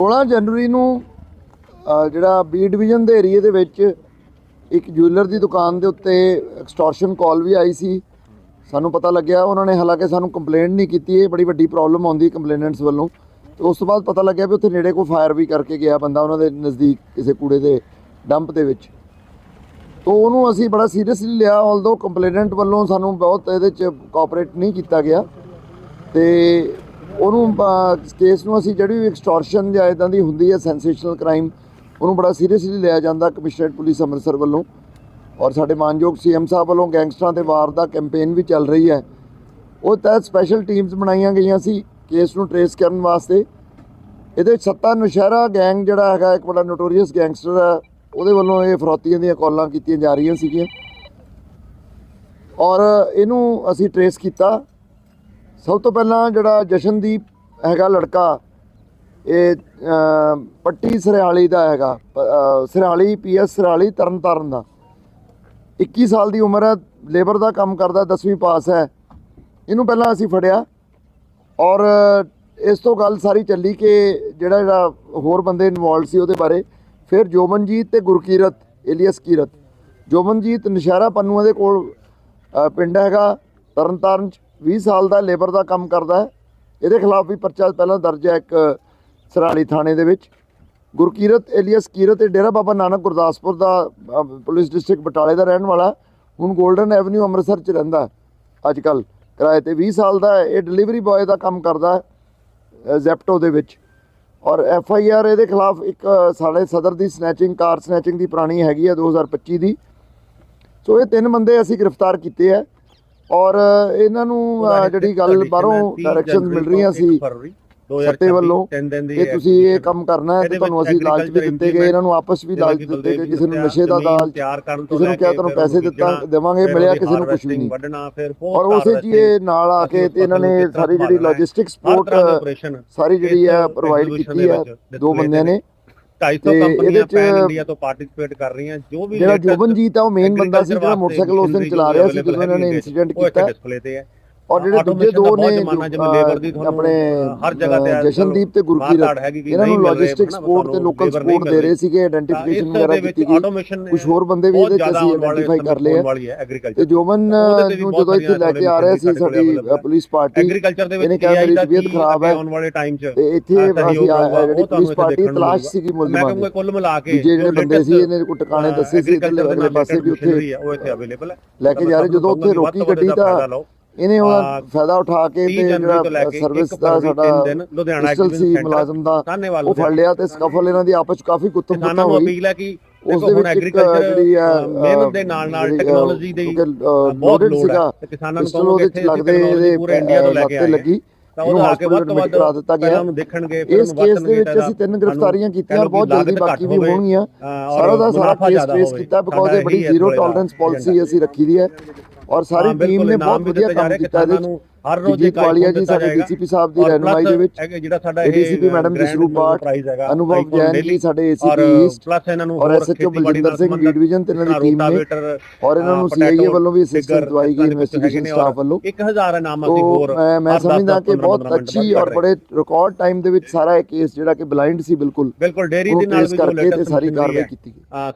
16 ਜਨਵਰੀ ਨੂੰ ਜਿਹੜਾ B division ਦੇ ਏਰੀਏ ਦੇ ਵਿੱਚ ਇੱਕ ਜੁਐਲਰ ਦੀ ਦੁਕਾਨ ਦੇ ਉੱਤੇ ਐਕਸਟੋਰਸ਼ਨ ਕਾਲ ਵੀ ਆਈ ਸੀ। ਸਾਨੂੰ ਪਤਾ ਲੱਗਿਆ, ਉਹਨਾਂ ਨੇ ਹਾਲਾਂਕਿ ਸਾਨੂੰ ਕੰਪਲੇਂਟ ਨਹੀਂ ਕੀਤੀ, ਇਹ ਬੜੀ ਵੱਡੀ ਪ੍ਰੋਬਲਮ ਆਉਂਦੀ ਕੰਪਲੇਨੈਂਟਸ ਵੱਲੋਂ। ਤੇ ਉਸ ਤੋਂ ਬਾਅਦ ਪਤਾ ਲੱਗਿਆ ਵੀ ਉੱਥੇ ਨੇੜੇ ਕੋਈ ਫਾਇਰ ਵੀ ਕਰਕੇ ਗਿਆ ਬੰਦਾ, ਉਹਨਾਂ ਦੇ ਨਜ਼ਦੀਕ ਕਿਸੇ ਕੂੜੇ ਦੇ ਡੰਪ ਦੇ ਵਿੱਚ। ਤੋ ਉਹਨੂੰ ਅਸੀਂ ਬੜਾ ਸੀਰੀਅਸਲੀ ਲਿਆ ਆਲਦੋ ਕੰਪਲੇਨੈਂਟ ਵੱਲੋਂ ਸਾਨੂੰ ਬਹੁਤ ਇਹਦੇ ਚ ਕੋਆਪਰੇਟ ਨਹੀਂ ਕੀਤਾ ਗਿਆ। ਤੇ ਉਹਨੂੰ ਕੇਸ ਨੂੰ ਅਸੀਂ ਜਿਹੜੀ ਵੀ ਐਕਸਟੋਰਸ਼ਨ ਜਾਂ ਇਦਾਂ ਦੀ ਹੁੰਦੀ ਹੈ ਸੈਂਸੇਸ਼ਨਲ ਕ੍ਰਾਈਮ ਉਹਨੂੰ ਬੜਾ ਸੀਰੀਅਸਲੀ ਲਿਆ ਜਾਂਦਾ ਕਮਿਸ਼ਨਰੇਟ ਪੁਲਿਸ ਅੰਮ੍ਰਿਤਸਰ ਵੱਲੋਂ। ਔਰ ਸਾਡੇ ਮਾਨਯੋਗ ਸੀਐਮ ਸਾਹਿਬ ਵੱਲੋਂ ਗੈਂਗਸਟਰਾਂ ਤੇ ਵਾਰ ਦਾ ਕੈਂਪੇਨ ਵੀ ਚੱਲ ਰਹੀ ਹੈ। ਉਹ ਤਹਿਤ ਸਪੈਸ਼ਲ ਟੀਮਸ ਬਣਾਈਆਂ ਗਈਆਂ ਸੀ ਕੇਸ ਨੂੰ ਟਰੇਸ ਕਰਨ ਵਾਸਤੇ। ਇਹਦੇ ਸੱਤਾ ਨੁਸ਼ਹਿਰਾ ਗੈਂਗ ਜਿਹੜਾ ਹੈਗਾ, ਇੱਕ ਬੜਾ ਨੋਟੋਰੀਅਸ ਗੈਂਗਸਟਰ ਹੈ, ਉਹਦੇ ਵੱਲੋਂ ਇਹ ਫਰੋਤੀਆਂ ਦੀਆਂ ਕਾਲਾਂ ਕੀਤੀਆਂ ਜਾ ਰਹੀਆਂ ਸੀਗੀਆਂ। ਔਰ ਇਹਨੂੰ ਅਸੀਂ ਟਰੇਸ ਕੀਤਾ। ਸਭ ਤੋਂ ਪਹਿਲਾਂ ਜਿਹੜਾ ਜਸ਼ਨਦੀਪ ਹੈਗਾ ਲੜਕਾ ਇਹ ਪੱਟੀ ਸਰਿਆਲੀ ਦਾ ਹੈਗਾ ਪ- ਅ, ਸਰਿਆਲੀ ਪੀਐਸ ਸਰਿਆਲੀ ਤਰਨਤਾਰਨ ਦਾ। 21 ਸਾਲ ਦੀ ਉਮਰ ਹੈ ਲੇਬਰ ਦਾ ਕੰਮ ਕਰਦਾ 10ਵੀਂ ਪਾਸ ਹੈ। ਇਹਨੂੰ ਪਹਿਲਾਂ ਅਸੀਂ ਫੜਿਆ ਔਰ ਇਸ ਤੋਂ ਗੱਲ ਸਾਰੀ ਚੱਲੀ ਕਿ ਜਿਹੜਾ ਜਿਹੜਾ ਹੋਰ ਬੰਦੇ ਇਨਵੋਲਡ ਸੀ ਉਹਦੇ ਬਾਰੇ ਫਿਰ ਜੋਮਨਜੀਤ ਤੇ ਗੁਰਕੀਰਤ ਏਲੀਅਸ ਕੀਰਤ। ਜੋਮਨਜੀਤ ਨਸ਼ਹਿਰਾ ਪੰਨੂਆਂ ਦੇ ਕੋਲ ਪਿੰਡ ਹੈਗਾ ਤਰਨਤਾਰਨ ਚ। 20 ਸਾਲ ਦਾ ਲੇਬਰ ਦਾ ਕੰਮ ਕਰਦਾ ਹੈ। ਇਹਦੇ ਖਿਲਾਫ ਵੀ ਪਰਚਾ ਪਹਿਲਾਂ ਦਰਜ ਹੈ ਇੱਕ ਸਰਾਲੀ ਥਾਣੇ ਦੇ ਵਿੱਚ। ਗੁਰਕੀਰਤ ਏਲੀਅਸ ਕੀਰਤ ਇਹ ਡੇਰਾ ਬਾਬਾ ਨਾਨਕ ਗੁਰਦਾਸਪੁਰ ਦਾ ਪੁਲਿਸ ਡਿਸਟ੍ਰਿਕਟ ਬਟਾਲੇ ਦਾ ਰਹਿਣ ਵਾਲਾ ਹੁਣ 골ਡਨ ਐਵਨਿਊ ਅੰਮ੍ਰਿਤਸਰ ਚ ਰਹਿੰਦਾ ਅੱਜ ਕੱਲ ਕਿਰਾਏ ਤੇ 20 ਸਾਲ ਦਾ ਇਹ ਡਿਲੀਵਰੀ ਬॉय ਦਾ ਕੰਮ ਕਰਦਾ ਜ਼ੈਪਟੋ ਦੇ ਵਿੱਚ। ਔਰ ਐਫ ਆਈ ਆਰ ਇਹਦੇ ਖਿਲਾਫ ਇੱਕ ਸਾਡੇ ਸਦਰ ਦੀ ਸਨੈਚਿੰਗ ਕਾਰ ਸਨੈਚਿੰਗ ਦੀ ਪੁਰਾਣੀ ਹੈਗੀ ਹੈ 2025 ਦੀ। ਸੋ ਇਹ ਤਿੰਨ ਬੰਦੇ ਅਸੀਂ ਗ੍ਰਿਫਤਾਰ ਕੀਤੇ ਆ ਔਰ ਇਹਨਾਂ ਨੂੰ ਜਿਹੜੀ ਗੱਲ ਬਾਹਰੋਂ ਡਾਇਰੈਕਸ਼ਨ ਮਿਲ ਰਹੀਆਂ ਸੀ ਸੱਤੇ ਵੱਲੋਂ ਕਿ ਤੁਸੀਂ ਇਹ ਕੰਮ ਕਰਨਾ ਹੈ ਤੇ ਤੁਹਾਨੂੰ ਅਸੀਂ ਲਾਲਚ ਵੀ ਦਿੱਤੇ ਗਏ ਇਹਨਾਂ ਨੂੰ ਆਪਸ ਵੀ ਲਾਲਚ ਦਿੱਤੇ ਗਏ ਕਿਸੇ ਨੂੰ ਨਸ਼ੇ ਦਾ ਲਾਲਚ ਕਿਸੇ ਨੂੰ ਕਿਹਾ ਤੁਹਾਨੂੰ ਪੈਸੇ ਦਿੱਤਾ ਦੇਵਾਂਗੇ ਮਿਲਿਆ ਕਿਸੇ ਨੂੰ ਕੁਝ ਵੀ ਨਹੀਂ। ਔਰ ਉਸੇ ਹੀ ਇਹ ਨਾਲ ਆ ਕੇ ਤੇ ਇਹਨਾਂ ਨੇ ਸਾਰੀ ਜਿਹੜੀ ਲੌਜਿਸਟਿਕ ਸਪੋਰਟ ਸਾਰੀ ਜਿਹੜੀ ਹੈ ਪ੍ਰੋਵਾਈਡ ਕੀਤੀ ਹੈ ਦੋ ਬੰਦਿਆਂ ਨੇ। 250 ਤੇ ਇਹਦੇ ਕੰਪਨੀਆਂ ਪੈਨ ਇੰਡੀਆ ਤੋਂ ਪਾਰਟਿਸਿਪੇਟ ਕਰ ਰਹੀਆਂ ਜੋ ਵੀ ਜਿਹੜਾ ਜੋਬਨਜੀਤ ਆ ਉਹ ਮੇਨ ਬੰਦਾ ਸੀ ਜਿਹੜਾ ਮੋਟਰਸਾਈਕਲ ਉਸ ਦਿਨ ਚਲਾ ਰਿਹਾ ਸੀ ਜਦੋਂ ਇਹਨਾਂ ਨੇ ਇਨਸੀਡੈਂਟ ਉਹ ਕੀਤਾ। ਡਿਸਪਲੇ ਤੇ ਹੈ। ਔਰ ਜਿਹੜੇ ਦੂਜੇ ਦਾ ਦੋ ਨੇ ਜ਼ਮਾਨਾ ਦੀ ਆਪਣੇ ਹਰ ਜਗ੍ਹਾ ਤੇ ਜਸ਼ਨਦੀਪ ਤੇ ਗੁਰਕੀਰਤ ਇਹਨਾਂ ਨੂੰ ਲੌਜਿਸਟਿਕ ਸਪੋਰਟ ਤੇ ਲੋਕਲ ਸਪੋਰਟ ਦੇ ਰਹੇ ਸੀਗੇ ਆਇਡੈਂਟੀਫਿਕੇਸ਼ਨ ਵਗੈਰਾ ਕੀਤੀ ਗਈ। ਕੁਝ ਹੋਰ ਬੰਦੇ ਵੀ ਇਹਦੇ ਚ ਅਸੀਂ ਆਇਡੈਂਟੀਫਾਈ ਕਰ ਲਏ ਆ। ਤੇ ਵੀ ਨੂੰ ਜਦੋਂ ਇੱਥੇ ਲੈ ਕੇ ਆ ਰਹੇ ਸੀ ਸਾਡੇ ਪੁਲਿਸ ਪਾਰਟੀ ਐਗਰੀਕਲਚਰ ਦੇ ਵਿੱਚ ਇਹਨੇ ਕਿਹਾ ਮੇਰੀ ਤਬੀਅਤ ਖਰਾਬ ਹੈ ਆਉਣ ਵਾਲੇ ਟਾਈਮ 'ਚ? ਤੇ ਇੱਥੇ ਅਸੀਂ ਜਿਹੜੀ ਪੁਲਿਸ ਪਾਰਟੀ ਤਲਾਸ਼। ਸੀਗੀ ਮੈਂ ਮੁਲਜ਼ਮਾਂ ਕਹੂੰਗਾ ਦੀ ਕੁੱਲ ਮਿਲਾ ਕੇ ਜਿਹੜੇ ਬੰਦੇ ਸੀ ਇਹਨੇ ਕੁਝ ਟਿਕਾਣੇ ਦੱਸੇ ਸੀ ਦੇ ਅਗਲੇ ਪਾਸੇ ਵੀ ਉੱਥੇ ਉਹ ਇੱਥੇ ਅਵੇਲੇਬਲ ਹੈ। ਲੈ ਕੇ ਜਾ ਰਹੇ ਜਦੋਂ ਉੱਥੇ ਰੋਕੀ ਗੱਡੀ ਤਾਂ ਇਹਨੇ ਉਹਦਾ ਫਾਇਦਾ ਉਠਾ ਕੇ 30 ਤੇ ਜਿਹੜਾ ਕੇ ਸਰਵਿਸ ਦਾ ਸਾਡਾ ਲੁਧਿਆਣਾ ਪਿਸਟਲ ਸੀ exhibition ਮੁਲਾਜ਼ਮ ਦਾ ਉਹ ਫੜ ਲਿਆ ਤੇ ਸਕਫਲ ਇਹਨਾਂ ਦੀ ਆਪਸ ਚ ਕਾਫੀ ਗੁੱਤਮ ਗੁੱਤਾ ਨੂੰ ਹੋਈ। ਅਪੀਲ ਹੈ ਕਿ ਉਸ ਦੇ ਵਿੱਚ ਐਗਰੀਕਲਚਰ ਮਿਹਨਤ ਦੇ ਨਾਲ ਨਾਲ ਟੈਕਨੋਲੋਜੀ ਦੀ ਬਹੁਤ ਸੀਗਾ ਹੈ। ਕਿਸਾਨਾਂ ਨੂੰ ਉਹਦੇ ਚ ਲੱਗਦੇ ਇਹਦੇ ਪੂਰੇ ਇੰਡੀਆ ਤੋਂ ਲੈ ਕੇ ਆਏ ਲੱਗੀ। ਤਾਂ ਉਹਦਾ ਆ ਕੇ ਵੱਧ ਤੋਂ ਕਰਾ ਵੱਧ ਦਿੱਤਾ ਗਿਆ। ਉਹਨੂੰ ਦੇਖਣਗੇ ਇਸ ਕੇਸ ਦੇ ਵਿੱਚ ਅਸੀਂ ਤਿੰਨ ਗ੍ਰਿਫਤਾਰੀਆਂ ਕੀਤੀਆਂ ਬਹੁਤ ਜਲਦੀ ਬਾਕੀ ਵੀ ਹੋਣਗੀਆਂ। ਸਾਰਾ ਦਾ ਸਾਰਾ ਕੇਸ ਟ੍ਰੇਸ ਕੀਤਾ ਬਿਕੋਜ਼ ਇਹ ਬੜੀ ਜ਼ੀਰੋ ਟੋਲਰੈਂਸ ਪਾਲਿਸੀ ਅਸੀਂ ਰੱਖੀ ਦੀ ਹੈ। ਔਰ ਸਾਰੀ ਟੀਮ ਨੇ ਬਹੁਤ ਵਧੀਆ ਕੰਮ ਕੀਤਾ ਵਿੱਚ। ਹਰ ਰੋਜ਼ ਜੀਤ ਵਾਲੀਆ ਜੀ ਸਾਡੇ ਡੀਸੀਪੀ ਸਾਹਿਬ ਦੀ ਰਹਿਨੁਮਾਈ ਦੇ ਵਿੱਚ। ਜਿਹੜਾ ਸਾਡਾ ADCP ਮੈਡਮ ਜਸਰੂਪ ਬਾਟ, ਅਨੁਭਵ ਜੈਨ ਜੀ ਸਾਡੇ ਈਸਟ ਪਲੱਸ ਇਹਨਾਂ ਨੂੰ ਔਰ SHO Baljinder Singh B division ਤੇ ਇਹਨਾਂ ਦੀ ਟੀਮ ਨੇ ਔਰ ਇਹਨਾਂ ਨੂੰ ਸੀਆਈਏ ਵੱਲੋਂ ਵੀ ਅਸਿਸਟੈਂਸ ਦਵਾਈ ਗਈ ਇਨਵੈਸਟੀਗੇਸ਼ਨ ਸਟਾਫ ਵੱਲੋਂ। 1000 ਇਨਾਮ ਤੋ ਅਸੀਂ ਹੋਰ ਮੈਂ ਸਮਝਦਾ ਕਿ ਬਹੁਤ ਅੱਛੀ ਔਰ ਬੜੇ ਰਿਕਾਰਡ ਟਾਈਮ ਦੇ ਵਿੱਚ ਸਾਰਾ ਇਹ ਕੇਸ ਜਿਹੜਾ ਕਿ ਬਲਾਈਂਡ ਸੀ ਬਿਲਕੁਲ। ਬਿਲਕੁਲ ਡੇਰੀ ਦੇ ਨਾਲ ਵੀ ਜੋ ਕਰਕੇ ਤੇ ਸਾਰੀ ਕਾਰਵਾਈ ਕੀਤੀ ਗਈ।